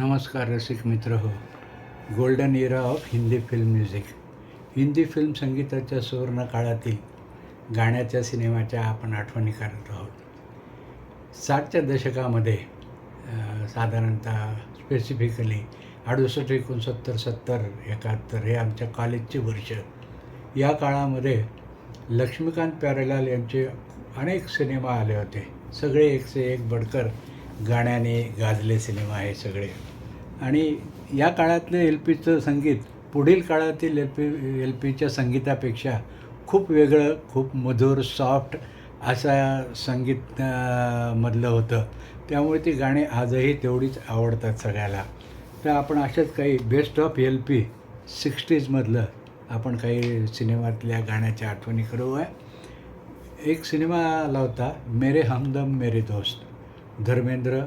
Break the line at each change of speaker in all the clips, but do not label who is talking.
नमस्कार रसिक मित्र हो. Golden era of Hindi film music Hindi film संगीताच्या सुवर्ण काळातील गाण्याच्या सिनेमाच्या आपण आठवणी करत आहोत. साठच्या दशकामध्ये साधारणतः स्पेसिफिकली अडुसष्ट एकोणसत्तर सत्तर एकाहत्तर हे आमच्या कॉलेजचे वर्ष. या काळामध्ये लक्ष्मीकांत प्यारेलाल यांचे अनेक सिनेमा आले होते. सगळे एकसे एक बडकर गाण्याने गाजले सिनेमा हे सगळे. आणि या काळातलं एल पीचं संगीत पुढील काळातील एल पी एल पीच्या संगीतापेक्षा खूप वेगळं खूप मधुर सॉफ्ट असा संगीत मधलं होतं. त्यामुळे ती गाणी आजही तेवढीच आवडतात सगळ्याला. तर आपण अशाच काही बेस्ट ऑफ एल पी सिक्स्टीजमधलं आपण काही सिनेमातल्या गाण्याच्या आठवणी करू आहे एक सिनेमा आला होता मेरे हमदम मेरे दोस्त धर्मेंद्र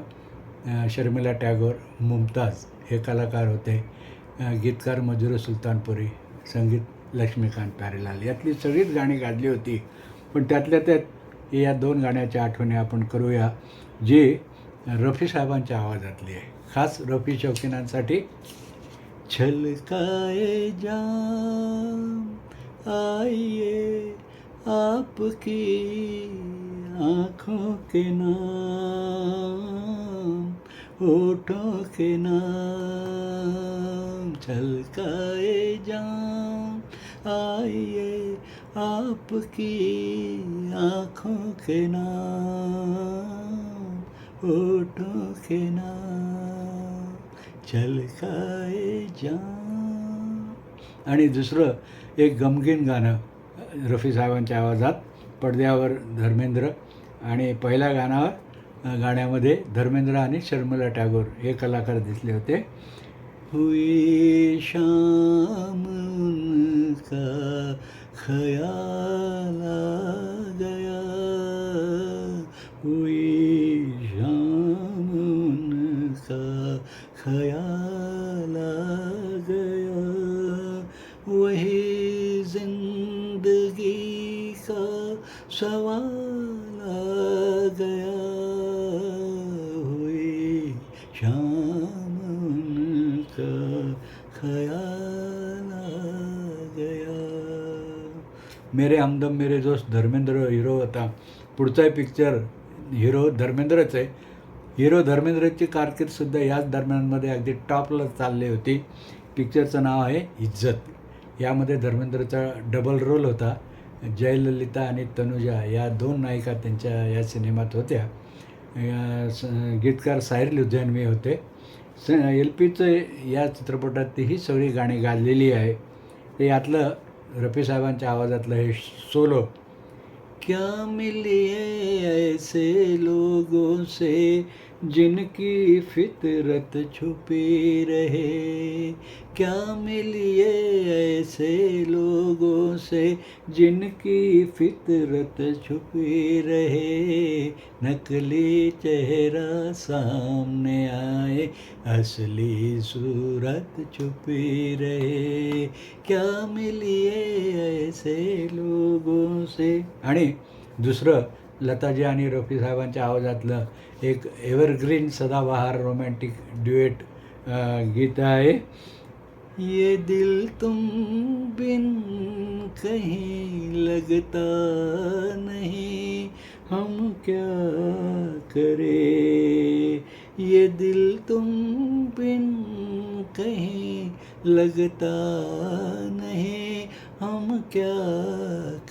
शर्मिला टॅगोर मुमताज हे कलाकार होते. गीतकार मजुर सुलतानपुरी संगीत लक्ष्मीकांत प्यारेलाल यातली सगळीच गाणी गाजली होती. पण त्यातल्या त्यात या दोन गाण्याच्या आठवणी आपण करूया जी रफी साहेबांच्या आवाजातली आहे. खास रफी शौकीनांसाठी छलकाए जाम आइए आपकी आँखों के नाम. होठों के नाम छलकाए जाम आइए आपकी आँखों के नाम होठों के नाम छलकाए जाम आणि दुसरं एक गमगीन गाणं रफी साहेबांच्या आवाजात पडद्यावर धर्मेंद्र आणि पहिल्या गाण्यावर गाण्यामध्ये धर्मेंद्र आणि शर्मिला टागोर हे कलाकार दिसले होते. हुई श्याम का खयाला श्याम उनका ख्याल गया मेरे हमदम मेरे दोस्त धर्मेंद्र हिरो होता। पुढचा पिक्चर हिरो धर्मेंद्रच आहे. हिरो धर्मेंद्रची कारकीर्दसुद्धा याच दरम्यानमध्ये अगदी टॉपला चालली होती. पिक्चरचं नाव आहे इज्जत. यामध्ये धर्मेंद्रचा डबल रोल होता. जयललिता आणि तनुजा या दोन नायिका त्यांच्या या सिनेमात होत्या. गीतकार साहिर लुधियानवी होते. स एल पीचं या चित्रपटात ही सगळी गाणी गाजलेली आहे. ते यातलं रफी साहेबांच्या आवाजातलं हे सोलो क्या मिलिए ऐसे लोगों से जिनकी फितरत छुपी रहे? क्या मिलिए ऐसे लोगों से जिनकी फितरत छुपी रहे? नकली चेहरा सामने आए, असली सूरत छुपी रहे। क्या मिलिए ऐसे लोगों से? आणि दुसरं लताजी आणि रफी साहेबांच्या आवाजातलं एक एव्हरग्रीन सदाबहार रोमॅन्टिक ड्युएट गीत आहे. ये दिल तुम बिन कहीं लगता नहीं हम क्या करें? ये दिल तुम बिन कहीं लगता नहीं हम क्या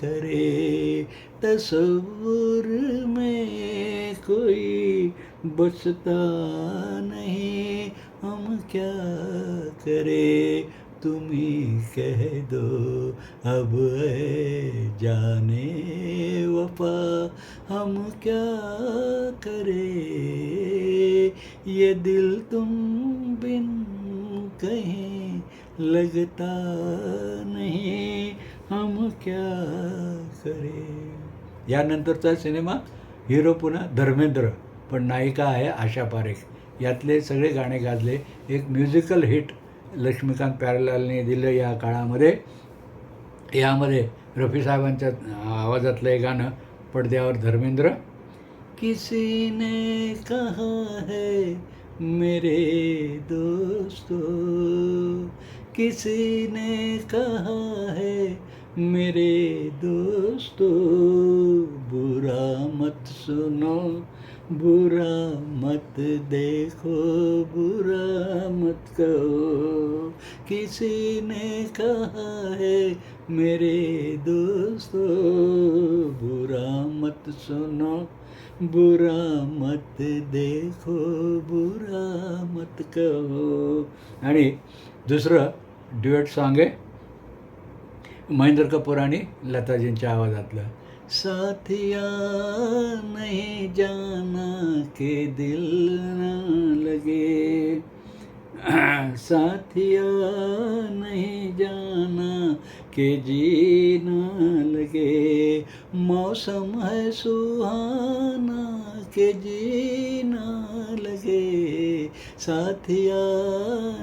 करें? तस्वुर में कोई बसता नहीं हम क्या करें? तुम ही कह दो, अब जाने वफा, हम क्या करें? ये दिल तुम बिन कहीं लगता नहीं हम क्या करे? यानंतरचा सिनेमा हिरो पुन्हा धर्मेंद्र पण नायिका आहे आशा पारेख. यातले सगळे गाणे गाजले. एक म्युझिकल हिट लक्ष्मीकांत प्यारेलालने दिलं या काळामध्ये. यामध्ये रफी साहेबांच्या आवाजातलं हे गाणं पडद्यावर धर्मेंद्र. किसी ने कहा है मेरे दोस्तों? किसी ने कहा है मेरे दोस्तों बुरा मत सुनो बुरा मत देखो बुरा मत कहो। किसी ने कहा है मेरे दोस्तों बुरा मत सुनो बुरा मत देखो बुरा मत कहो। आणि दुसरं ड्युएट सॉन्ग आहे महेंद्र कपूर आणि लताजींच्या आवाजातलं. साथिया नहीं जाना के दिल ना लगे. साथिया नहीं जाना के जी ना लगे. मौसम है सुहाना के जी ना लगे. साथिया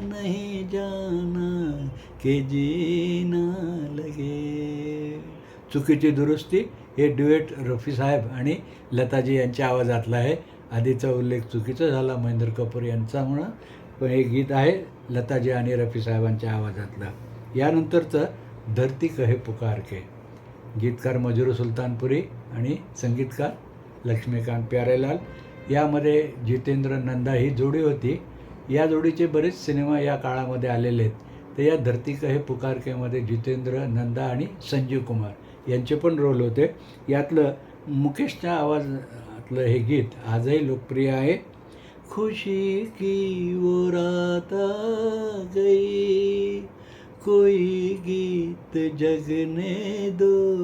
नहीं जाना के जीना लगे। चुकीची दुरुस्ती हे ड्युएट रफी साहेब आणि लताजी यांच्या आवाजातलं आहे. आधीचा उल्लेख चुकीचा झाला महेंद्र कपूर यांचा म्हणून पण हे गीत आहे लताजी आणि रफी साहेबांच्या आवाजातलं. यानंतरचं धरती कहे पुकार के. गीतकार मजुरू सुलतानपुरी आणि संगीतकार लक्ष्मीकांत प्यारेलाल. यामध्ये जितेंद्र नंदा ही जोडी होती. या जोडीचे बरेच सिनेमा या काळामध्ये आलेले आहेत. तर या धरती हे पुकार केमध्ये जितेंद्र नंदा आणि संजीव कुमार यांचे पण रोल होते. यातलं मुकेशच्या आवाजातलं हे गीत आजही लोकप्रिय आहे. खुशी की वो रात आ गई कोई गीत जगने दो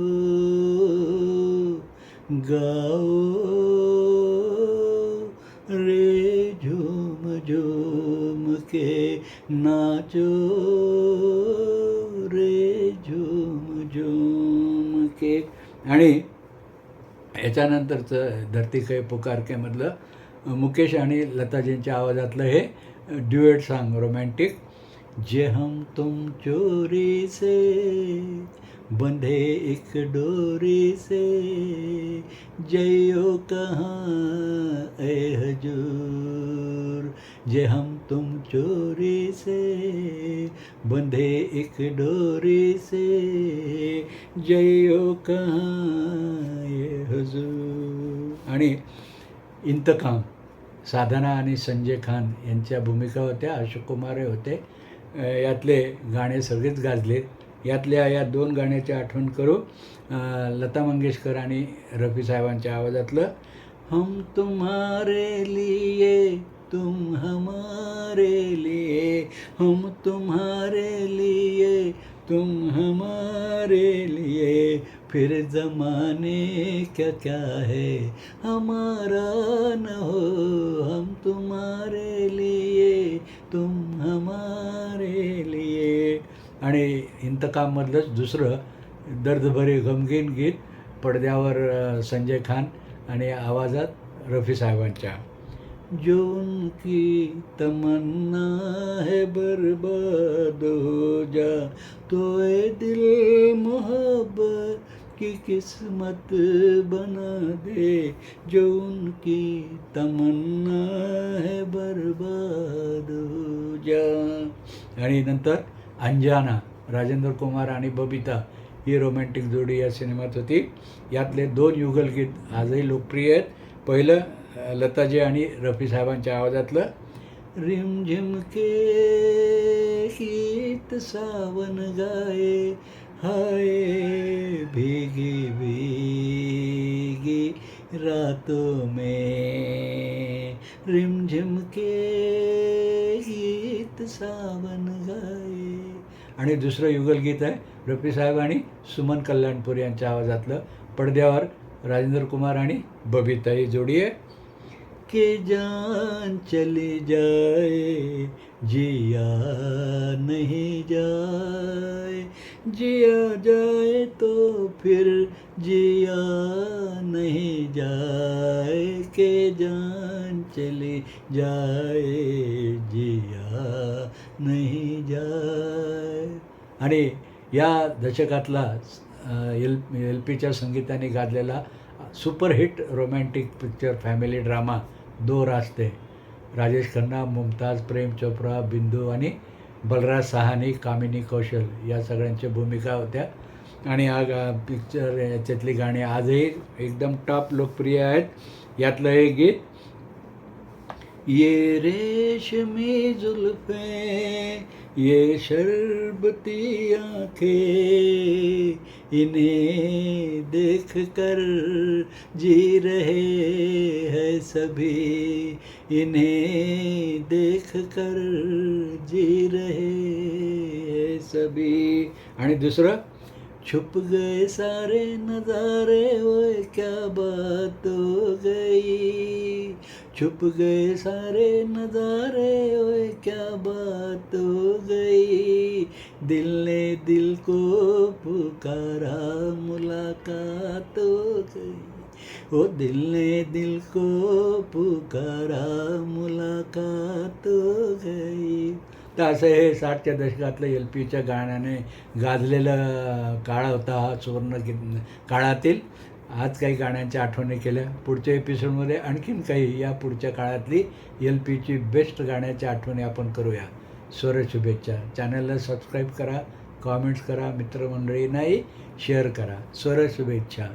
गाओ झूम के नाचो रे झूम झूम के आणि याच्यानंतरचं धरती खे पुकार के मधलं मुकेश आणि लताजींच्या आवाजातलं हे ड्युएट सॉन्ग रोमॅन्टिक. जे हम तुम चोरी से बंधे एक डोरी से. जयो कहाँ ए हजूर? जे हम तुम चोरी से बंधे एक डोरी से। जयो कहाँ ए हजूर? आणि इंतकाम साधना आणि संजय खान यांच्या भूमिका होत्या अशोक कुमार हे होते यातले गाणे सगळेच गाजले. यातल्या या दोन गाण्याची आठवण करू. लता मंगेशकर आणि रफी साहेबांच्या आवाजातलं हम तुम्हारे लिए तुम हमारे लिए हम तुम्हारे लिए तुम हमारे लिए। फिर जमाने क्या क्या है? हमारा न हो हम तुम्हारे लिए तुम हमारे लिए। आणि इंतकाममधलंच दुसरं दर्दभरे गमगीन गीत पडद्यावर संजय खान आणि आवाजात रफी साहेबांच्या. जो उनकी तमन्ना है बर्बाद हो जा तो ए दिल मोहब्बत की किस्मत बना दे। जो उनकी तमन्ना है बर्बाद हो जा। आणि नंतर अंजाना राजेंद्र कुमार आणि बबिता ही रोमॅन्टिक जोडी या सिनेमात होती. यातले दोन युगलगीत आजही लोकप्रिय आहेत. पहिलं लताजी आणि रफी साहेबांच्या आवाजातलं रिमझिम के गीत सावन गाए हाय भीगी भीगी रातों में। रिमझिम के गीत सावन गाए आणि दुसरं युगलगीत आहे रफी साहेब आणि सुमन कल्याणपूर यांच्या आवाजातलं पडद्यावर राजेंद्र कुमार आणि बबिता ही जोडी आहे के जान चली जाए जिया नहीं जाए। जिया जाए तो फिर जिया नहीं जाए। के जान चली जाए जिया नहीं जाए। आणि या दशकातला एल एल पीच्या संगीताने गाजलेला superhit romantic picture family drama Do Raaste. Rajesh Khanna Mumtaz Prem Chopra Bindu आणि बलराज सहानी कामिनी कौशल या सगळ्यांच्या भूमिका होत्या. आणि हा गा पिक्चर याच्यातली गाणी आजही एकदम टॉप लोकप्रिय आहेत. यातलं हे गीत ये रेशमी जुल्फे ये शरबती आंखें इन्हें देख कर जी रहे हैं सभी। इन्हें देख कर जी रहे हैं सभी। आणि दुसरं छुप गए सारे नज़ारे वो क्या बात हो गई। छुप गए सारे नज़ारे ओए क्या बात हो गई। दिल ने दिल को पुकारा मुलाकात हो गई। ओ दिल ने दिल को पुकारा मुलाकात हो गई। तर असं हे साठच्या दशकातलं एल पीच्या गाण्याने गाजलेला काळ होता हा सुवर्ण काळातील. आज काही गाण्यांच्या आठवणी केल्या. पुढच्या एपिसोडमध्ये आणखीन काही या पुढच्या काळातली एल पीची बेस्ट गाण्याच्या आठवणी आपण करूया. स्वर शुभेच्छा चॅनलला सबस्क्राईब करा कॉमेंट्स करा मित्रमंडळींनाही शेअर करा. स्वर शुभेच्छा